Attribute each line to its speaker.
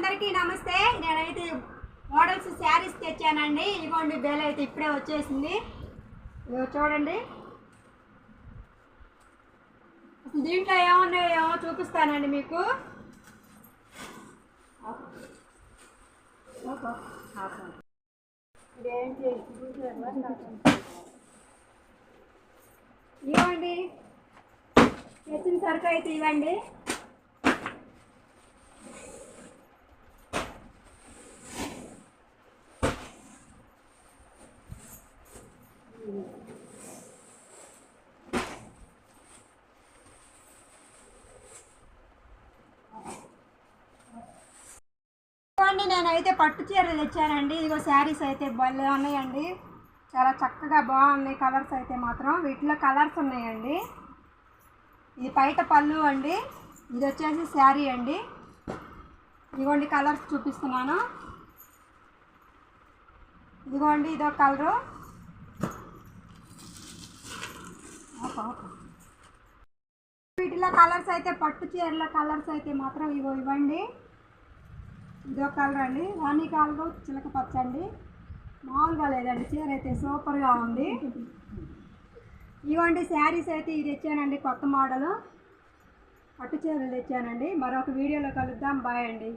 Speaker 1: అందరికీ నమస్తే. నేనైతే మోడల్స్ శారీస్ తెచ్చానండి. ఇదిగోండి బేల్ అయితే ఇప్పుడే వచ్చేసింది. చూడండి. అసలు దీంట్లో ఏమున్నాయో చూపిస్తానండి మీకు. ఇవ్వండి తెచ్చిన సరుకు అయితే ఇవ్వండి. చూడండి నేనైతే పట్టు చీరలు తెచ్చానండి. ఇదిగో శారీస్ అయితే భలే ఉన్నాయండి. చాలా చక్కగా బాగున్నాయి కలర్స్ అయితే మాత్రం. వీటిలో కలర్స్ ఉన్నాయండి. ఇది బయట పళ్ళు అండి. ఇది వచ్చేసి శారీ అండి. ఇదిగోండి కలర్స్ చూపిస్తున్నాను. ఇదిగోండి ఇదో కలరు. వీటిలో కలర్స్ అయితే పట్టు చీరల కలర్స్ అయితే మాత్రం ఇవో ఇవ్వండి. ఇదో కలర్ అండి. రాణి కలర్ చిలక పచ్చండి. మామూలుగా లేదండి. చీర అయితే సూపర్గా ఉంది. ఇవ్వండి శారీస్ అయితే ఇది తెచ్చానండి కొత్త మోడలు. పట్టు చీరలు తెచ్చానండి. మరొక వీడియోలో కలుద్దాం. బాయ్ అండి.